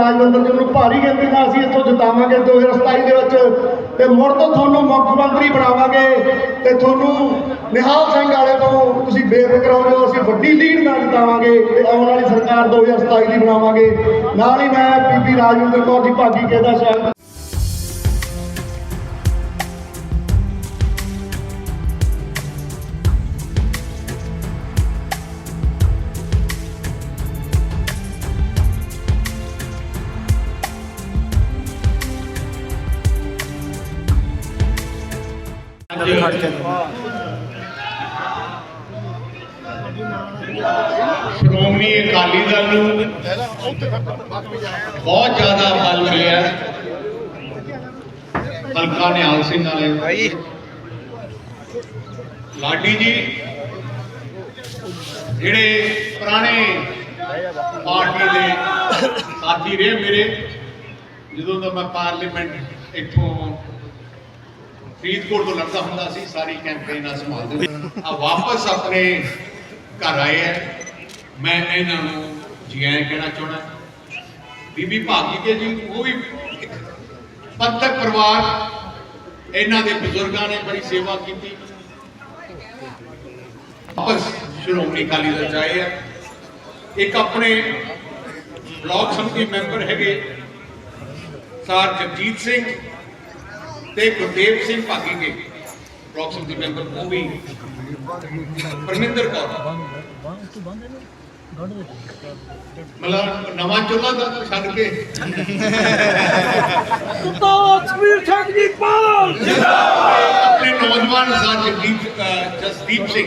ਰਾਜਵਿੰਦਰ ਜੀ ਨੂੰ ਭਾਰੀ ਗਿਣਤੀ ਨਾਲ ਅਸੀਂ ਇੱਥੋਂ ਜਿਤਾਵਾਂਗੇ 2027 ਦੇ ਵਿੱਚ, ਤੇ ਮੁੜ ਤੋਂ ਤੁਹਾਨੂੰ ਮੁੱਖ ਮੰਤਰੀ ਬਣਾਵਾਂਗੇ ਤੇ ਤੁਹਾਨੂੰ ਨਿਹਾਲ ਸਿੰਘ ਵਾਲੇ ਤੋਂ ਤੁਸੀਂ ਬੇਫਿਕਰ ਹੋ ਜਾਓ, ਅਸੀਂ ਵੱਡੀ ਲੀਡ ਨਾਲ ਜਿਤਾਵਾਂਗੇ ਤੇ ਆਉਣ ਵਾਲੀ ਸਰਕਾਰ 2027 ਦੀ ਬਣਾਵਾਂਗੇ। ਨਾਲ ਹੀ ਮੈਂ ਬੀਬੀ ਰਾਜਵਿੰਦਰ ਕੌਰ ਜੀ, ਭਾਗੀ ਕਹਿੰਦਾ ਦਾ ਸ਼੍ਰੋਮਣੀ ਅਕਾਲੀ ਦਲ ਨੂੰ ਬਹੁਤ ਜ਼ਿਆਦਾ ਬਲ ਮਿਲਿਆ ਹਲਕਾ ਨਿਹਾਲ ਸਿੰਘ ਵਾਲੇ ਭਾਈ। ਲਾਡੀ ਜੀ ਜਿਹੜੇ ਪੁਰਾਣੇ ਪਾਰਟੀ ਦੇ ਸਾਥੀ ਰਹੇ ਮੇਰੇ ਜਦੋਂ ਦਾ ਮੈਂ ਪਾਰਲੀਮੈਂਟ ਇੱਥੋਂ ਫਰੀਦਕੋਟ ਤੋਂ ਲੜਦਾ ਹੁੰਦਾ ਸੀ, ਸਾਰੀ ਕੈਂਪੇਨ ਆ ਸੰਭਾਲਦੇ ਆ ਵਾਪਸ ਆਪਣੇ ਘਰ ਆਏ ਹੈ ਮੈਂ ਇਹਨਾਂ ਨੂੰ ਜੀ ਆਇਆਂ ਕਹਿਣਾ ਚਾਹੁੰਦਾ। ਬੀਬੀ ਭਾਗੀ ਕੇ ਜੀ, ਉਹ ਵੀ ਪੰਥਕ ਪਰਿਵਾਰ ਇਹਨਾਂ ਦੇ ਬਜ਼ੁਰਗਾਂ ਨੇ ਬੜੀ ਸੇਵਾ ਕੀਤੀ। ਵਾਪਸ ਸ਼੍ਰੋਮਣੀ ਅਕਾਲੀ ਦਲ ਚ ਆਏ ਹੈ ਇੱਕ ਆਪਣੇ ਬਲਾਕ ਸਮਿਤੀ ਮੈਂਬਰ ਹੈਗੇ, ਸਾਰ ਜਗਜੀਤ ਸਿੰਘ ਤੇ ਗੁਰਦੇਵ ਸਿੰਘ ਭਾਗੀ ਕੇ ਬਲਾਕ ਸਮਿਤੀ ਮੈਂਬਰ ਉਹ ਵੀ ਪਰਮਿੰਦਰ ਕੌਰ। ਮਤਲਬ ਨਵਾਂ ਚੁੱਲ੍ਹਾ ਦਾ ਛੱਡ ਕੇ। ਸਰਦਾਰ ਸੁਖਬੀਰ ਸਿੰਘ ਜੀ ਪਾਲ ਆਪਣੇ ਨੌਜਵਾਨ ਅਹ ਜਸਦੀਪ ਸਿੰਘ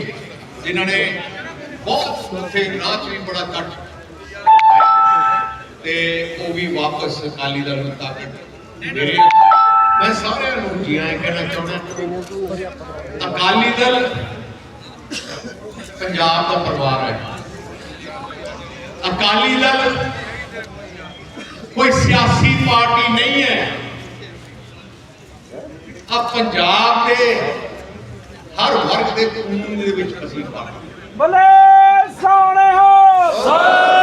ਜਿਨ੍ਹਾਂ ਨੇ ਬਹੁਤ ਉੱਥੇ ਨਾਚ ਵੀ ਬੜਾ ਕੱਟ ਤੇ ਉਹ ਵੀ ਵਾਪਸ ਅਕਾਲੀ ਦਲ ਨੂੰ ਤਾਕਤ ਦੇ ਆ। ਮੈਂ ਸਾਰਿਆਂ ਨੂੰ ਜੀ ਆਇਆਂ ਕਹਿਣਾ ਚਾਹੁੰਦਾ ਅਕਾਲੀ ਦਲ ਪੰਜਾਬ ਦਾ ਪਰਿਵਾਰ ਹੈ। ਅਕਾਲੀ ਦਲ ਕੋਈ ਸਿਆਸੀ ਪਾਰਟੀ ਨਹੀਂ ਹੈ। ਆ ਪੰਜਾਬ ਦੇ ਹਰ ਵਰਗ ਦੇ ਕਾਨੂੰਨ ਦੇ ਵਿੱਚ ਅਸੀਂ ਪਾਰਟੀ। ਬਲੇ ਸੋਹਣੇ ਹੋ! ਅਕਾਲੀ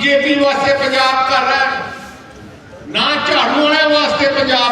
ਬੀਜੇਪੀ ਵਾਸਤੇ ਪੰਜਾਬ ਘਰ ਹੈ। ਨਾ ਝਾੜੂ ਵਾਲਿਆਂ ਵਾਸਤੇ ਪੰਜਾਬ